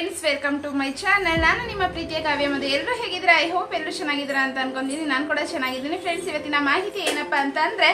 Friends welcome to my channel ನಾನು ನಿಮ್ಮ ಪ್ರೀತಿಯ ಕಾವ್ಯ ಮತ್ತು ಎಲ್ಲರೂ ಹೇಗಿದ್ರೆ ಐ ಹೋಪ್ ಎಲ್ಲರೂ ಚೆನ್ನಾಗಿದ್ದೀರಾ ಅಂತ ಅನ್ಕೊಂಡಿದ್ದೀನಿ. ನಾನು ಕೂಡ ಚೆನ್ನಾಗಿದ್ದೀನಿ. ಫ್ರೆಂಡ್ಸ್ ಇವತ್ತಿನ ಮಾಹಿತಿ ಏನಪ್ಪ ಅಂತ ಅಂದ್ರೆ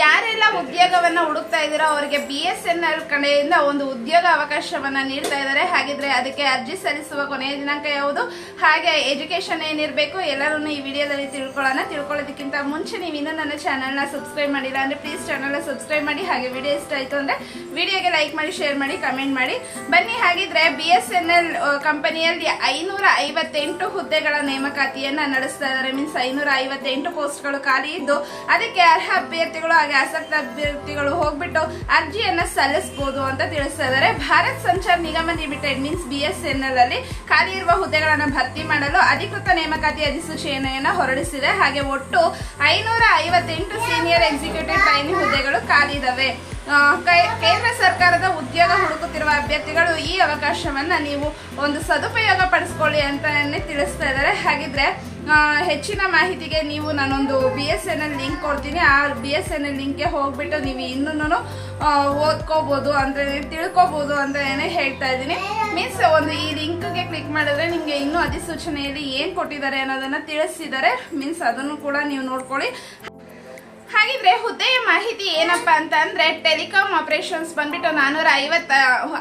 ಯಾರೆಲ್ಲ ಉದ್ಯೋಗವನ್ನ ಹುಡುಕ್ತಾ ಇದ್ದೀರೋ ಅವರಿಗೆ ಬಿ ಎಸ್ ಎನ್ ಎಲ್ ಕಡೆಯಿಂದ ಒಂದು ಉದ್ಯೋಗ ಅವಕಾಶವನ್ನ ನೀಡ್ತಾ ಇದ್ದಾರೆ. ಹಾಗಿದ್ರೆ ಅದಕ್ಕೆ ಅರ್ಜಿ ಸಲ್ಲಿಸುವ ಕೊನೆಯ ದಿನಾಂಕ ಯಾವುದು? ಹಾಗೆ ಎಜುಕೇಶನ್ ಏನಿರಬೇಕು ಎಲ್ಲರೂ ಈ ವಿಡಿಯೋದಲ್ಲಿ ತಿಳ್ಕೊಳ್ಳೋಣ. ತಿಳ್ಕೊಳ್ಳೋದಕ್ಕಿಂತ ಮುಂಚೆ ನೀವು ಇನ್ನೂ ನನ್ನ ಚಾನಲ್ನ ಸಬ್ಸ್ಕ್ರೈಬ್ ಮಾಡಿಲ್ಲ ಅಂದರೆ ಪ್ಲೀಸ್ ಚಾನಲ್ನ ಸಬ್ಸ್ಕ್ರೈಬ್ ಮಾಡಿ. ಹಾಗೆ ವಿಡಿಯೋ ಇಷ್ಟ ಆಯ್ತು ಅಂದ್ರೆ ವಿಡಿಯೋಗೆ ಲೈಕ್ ಮಾಡಿ ಶೇರ್ ಮಾಡಿ ಕಮೆಂಟ್ ಮಾಡಿ. ಬನ್ನಿ, ಹಾಗಿದ್ರೆ ಬಿ ಎಸ್ ಎನ್ ಎಲ್ ಕಂಪನಿಯಲ್ಲಿ ಐನೂರ ಐವತ್ತೆಂಟು ಹುದ್ದೆಗಳ ನೇಮಕಾತಿಯನ್ನ ನಡೆಸ್ತಾ ಇದ್ದಾರೆ. ಮೀನ್ಸ್ ಐನೂರ ಐವತ್ತೆಂಟು ಪೋಸ್ಟ್ಗಳು ಖಾಲಿ ಇದ್ದು, ಅದಕ್ಕೆ ಅರ್ಹ ಅಭ್ಯರ್ಥಿಗಳು ಹಾಗೆ ಆಸಕ್ತ ಅಭ್ಯರ್ಥಿಗಳು ಹೋಗ್ಬಿಟ್ಟು ಅರ್ಜಿಯನ್ನ ಸಲ್ಲಿಸಬಹುದು ಅಂತ ತಿಳಿಸ್ತಾ ಇದ್ದಾರೆ. Bharat Sanchar Nigam limited means B S N L ಅಲ್ಲಿ ಖಾಲಿ ಇರುವ ಹುದ್ದೆಗಳನ್ನು ಭರ್ತಿ ಮಾಡಲು ಅಧಿಕೃತ ನೇಮಕಾತಿ ಅಧಿಸೂಚನೆಯನ್ನ ಹೊರಡಿಸಿದೆ. ಹಾಗೆ ಒಟ್ಟು ಐನೂರ ಐವತ್ತೆಂಟು ಸೀನಿಯರ್ ಎಕ್ಸಿಕ್ಯೂಟಿವ್ ಟ್ರೈನಿಂಗ್ ಹುದ್ದೆಗಳು ಖಾಲಿ ಇದಾವೆ. ಕೇಂದ್ರ ಸರ್ಕಾರದ ಉದ್ಯೋಗ ಹುಡುಕುತ್ತಿರುವ ಅಭ್ಯರ್ಥಿಗಳು ಈ ಅವಕಾಶವನ್ನ ನೀವು ಒಂದು ಸದುಪಯೋಗ ಪಡಿಸ್ಕೊಳ್ಳಿ ಅಂತಾನೆ ತಿಳಿಸ್ತಾ ಇದ್ದಾರೆ. ಹಾಗಿದ್ರೆ ಹೆಚ್ಚಿನ ಮಾಹಿತಿಗೆ ನೀವು ನಾನೊಂದು B S N L link ಕೊಡ್ತೀನಿ. ಆ ಬಿ ಎಸ್ ಎನ್ ಎಲ್ ಲಿಂಕ್ಗೆ ಹೋಗ್ಬಿಟ್ಟು ನೀವು ಇನ್ನೂ ಓದ್ಕೋಬಹುದು ಅಂತ ತಿಳ್ಕೊಬಹುದು ಅಂತ ಏನೇ ಹೇಳ್ತಾ ಇದ್ದೀನಿ. ಮೀನ್ಸ್ ಒಂದು ಈ ಲಿಂಕ್ಗೆ ಕ್ಲಿಕ್ ಮಾಡಿದ್ರೆ ನಿಮಗೆ ಇನ್ನೂ ಅಧಿಸೂಚನೆಯಲ್ಲಿ ಏನ್ ಕೊಟ್ಟಿದ್ದಾರೆ ಅನ್ನೋದನ್ನ ತಿಳಿಸಿದ್ದಾರೆ. ಮೀನ್ಸ್ ಅದನ್ನು ಕೂಡ ನೀವು ನೋಡ್ಕೊಳ್ಳಿ. ಹಾಗಿದ್ರೆ, ಹುದ್ದೆಯ ಏನಪ್ಪಾ ಅಂತ ಟೆಲಿಕಾಮ್ ಆಪರೇಷನ್ಸ್ ಬಂದ್ಬಿಟ್ಟು ನಾನೂರ ಐವತ್ತ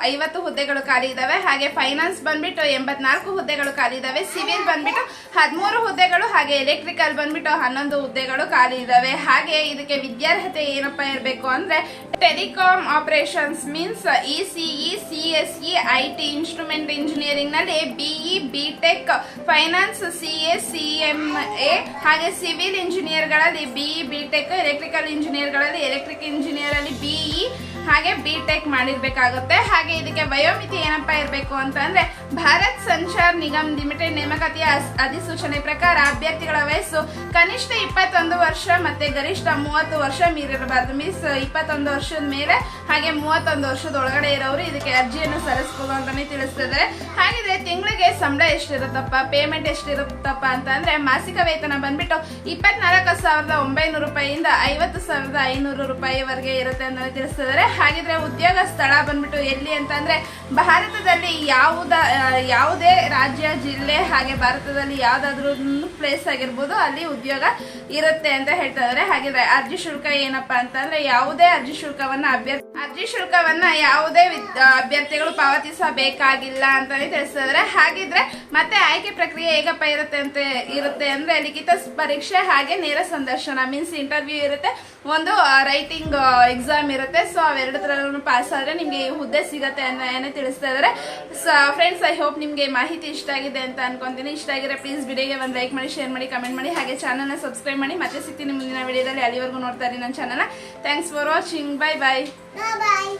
ಐವತ್ತು ಹುದ್ದೆಗಳು ಖಾಲಿ ಇದಾವೆ. ಹಾಗೆ ಫೈನಾನ್ಸ್ ಬಂದ್ಬಿಟ್ಟು ಎಂಬತ್ನಾಲ್ಕು ಹುದ್ದೆಗಳು ಖಾಲಿ ಇದಾವೆ. ಸಿವಿಲ್ ಬಂದ್ಬಿಟ್ಟು ಹದಿಮೂರು ಹುದ್ದೆಗಳು, ಹಾಗೆ ಎಲೆಕ್ಟ್ರಿಕಲ್ ಬಂದ್ಬಿಟ್ಟು ಹನ್ನೊಂದು ಹುದ್ದೆಗಳು ಖಾಲಿ ಇದಾವೆ. ಹಾಗೆ ಇದಕ್ಕೆ ವಿದ್ಯಾರ್ಹತೆ ಏನಪ್ಪ ಇರಬೇಕು ಅಂದ್ರೆ telecom operations means E C E C S E I T instrument ಇಂಜಿನಿಯರಿಂಗ್ನಲ್ಲಿ BE tech finance C S C M A ಹಾಗೆ ಸಿವಿಲ್ ಇಂಜಿನಿಯರ್ಗಳಲ್ಲಿ ಬಿಇ ಟೆಕ್ ಎಲೆಕ್ಟ್ರಿಕಲ್ ಇಂಜಿನಿಯರ್ಗಳಲ್ಲಿ ಎಲೆಕ್ಟ್ರಿಕ್ ಇಂಜಿನಿಯರ್ ಅಲ್ಲಿ ಬಿಇ ಹಾಗೆ ಬಿ ಟೆಕ್ ಮಾಡಿರ್ಬೇಕಾಗುತ್ತೆ. ಹಾಗೆ ಇದಕ್ಕೆ ವಯೋಮಿತಿ ಏನಪ್ಪಾ ಇರಬೇಕು ಅಂತ ಅಂದ್ರೆ ಭಾರತ್ ಸಂಚಾರ್ ನಿಗಮ್ ಲಿಮಿಟೆಡ್ ನೇಮಕಾತಿಯ ಅಧಿಸೂಚನೆ ಪ್ರಕಾರ ಅಭ್ಯರ್ಥಿಗಳ ವಯಸ್ಸು ಕನಿಷ್ಠ ಇಪ್ಪತ್ತೊಂದು ವರ್ಷ ಮತ್ತೆ ಗರಿಷ್ಠ ಮೂವತ್ತು ವರ್ಷ ಮೀರಿರಬಾರ್ದು. ಮೀನ್ಸ್ ಇಪ್ಪತ್ತೊಂದು ವರ್ಷದ ಮೇಲೆ ಹಾಗೆ ಮೂವತ್ತೊಂದು ವರ್ಷದ ಒಳಗಡೆ ಇರೋರು ಇದಕ್ಕೆ ಅರ್ಜಿಯನ್ನು ಸಲ್ಲಿಸಬಹುದು ಅಂತಾನೆ ತಿಳಿಸ್ತಿದ್ದಾರೆ ಹಾಗಿದ್ರೆ ತಿಂಗಳಿಗೆ ಸಂಬಳ ಎಷ್ಟಿರುತ್ತಪ್ಪ? ಪೇಮೆಂಟ್ ಎಷ್ಟಿರುತ್ತಪ್ಪ ಅಂತ ಅಂದ್ರೆ ಮಾಸಿಕ ವೇತನ ಬಂದ್ಬಿಟ್ಟು ಇಪ್ಪತ್ನಾಲ್ಕು ಸಾವಿರದ ಒಂಬೈನೂರು ರೂಪಾಯಿಯಿಂದ ಐವತ್ತು ಸಾವಿರದ ಐನೂರು ರೂಪಾಯಿವರೆಗೆ ಇರುತ್ತೆ ಅಂತ ತಿಳಿಸ್ತಿದ್ದಾರೆ ಹಾಗಿದ್ರೆ ಉದ್ಯೋಗ ಸ್ಥಳ ಬಂದ್ಬಿಟ್ಟು ಎಲ್ಲಿ ಅಂತಂದ್ರೆ ಭಾರತದಲ್ಲಿ ಯಾವುದ ಯಾವುದೇ ರಾಜ್ಯ, ಜಿಲ್ಲೆ ಹಾಗೆ ಭಾರತದಲ್ಲಿ ಯಾವ್ದಾದ್ರು ಪ್ಲೇಸ್ ಆಗಿರ್ಬೋದು, ಅಲ್ಲಿ ಉದ್ಯೋಗ ಇರುತ್ತೆ ಅಂತ ಹೇಳ್ತಾ ಇದಾರೆ. ಹಾಗಿದ್ರೆ ಅರ್ಜಿ ಶುಲ್ಕ ಏನಪ್ಪಾ ಅಂತಂದ್ರೆ ಯಾವುದೇ ಅರ್ಜಿ ಶುಲ್ಕವನ್ನ ಅಭ್ಯರ್ಥಿ ಅರ್ಜಿ ಶುಲ್ಕವನ್ನ ಯಾವುದೇ ವಿದ್- ಅಭ್ಯರ್ಥಿಗಳು ಪಾವತಿಸಬೇಕಾಗಿಲ್ಲ ಅಂತಾನೆ ತಿಳಿಸಿದ್ರೆ ಹಾಗಿದ್ರೆ ಮತ್ತೆ ಆಯ್ಕೆ ಪ್ರಕ್ರಿಯೆ ಹೇಗಪ್ಪ ಇರುತ್ತೆ ಅಂತ ಇರುತ್ತೆ ಅಂದ್ರೆ ಲಿಖಿತ ಸ್- ಪರೀಕ್ಷೆ ಹಾಗೆ ನೇರ ಸಂದರ್ಶನ ಮೀನ್ಸ್ ಇಂಟರ್ವ್ಯೂ ಇರುತ್ತೆ, ಒಂದು ರೈಟಿಂಗ್ ಎಕ್ಸಾಮ್ ಇರುತ್ತೆ. ಸೊ ಅವೆರಡರಲ್ಲೂ ಪಾಸ್ ಆದ್ರೆ ನಿಮ್ಗೆ ಹುದ್ದೆ ಸಿಗತ್ತೆ ಅನ್ನೋ ಏನೇ ತಿಳಿಸ್ತಾ ಇದಾರೆ. ಫ್ರೆಂಡ್ಸ್ ಐ ಹೋಪ್ ನಿಮ್ಗೆ ಮಾಹಿತಿ ಇಷ್ಟ ಆಗಿದೆ ಅಂತ ಅನ್ಕೊಂತೀನಿ. ಇಷ್ಟ ಆಗಿದ್ರೆ ಪ್ಲೀಸ್ ವಿಡಿಯೋಗೆ ಒಂದು ಲೈಕ್ ಮಾಡಿ ಶೇರ್ ಮಾಡಿ ಕಮೆಂಟ್ ಮಾಡಿ. ಹಾಗೆ ಚಾನಲ್ನ ಸಬ್ಸ್ಕ್ರೈಬ್ ಮಾಡಿ. ಮತ್ತೆ ಸಿಗ್ತೀನಿ ಮುಂದಿನ ವಿಡಿಯೋದಲ್ಲಿ ಅಲ್ಲಿವರೆಗೂ ನೋಡ್ತಾ ಇರಿ ನನ್ನ ಚಾನಲ್ನ thanks for watching bye bye Bye-bye.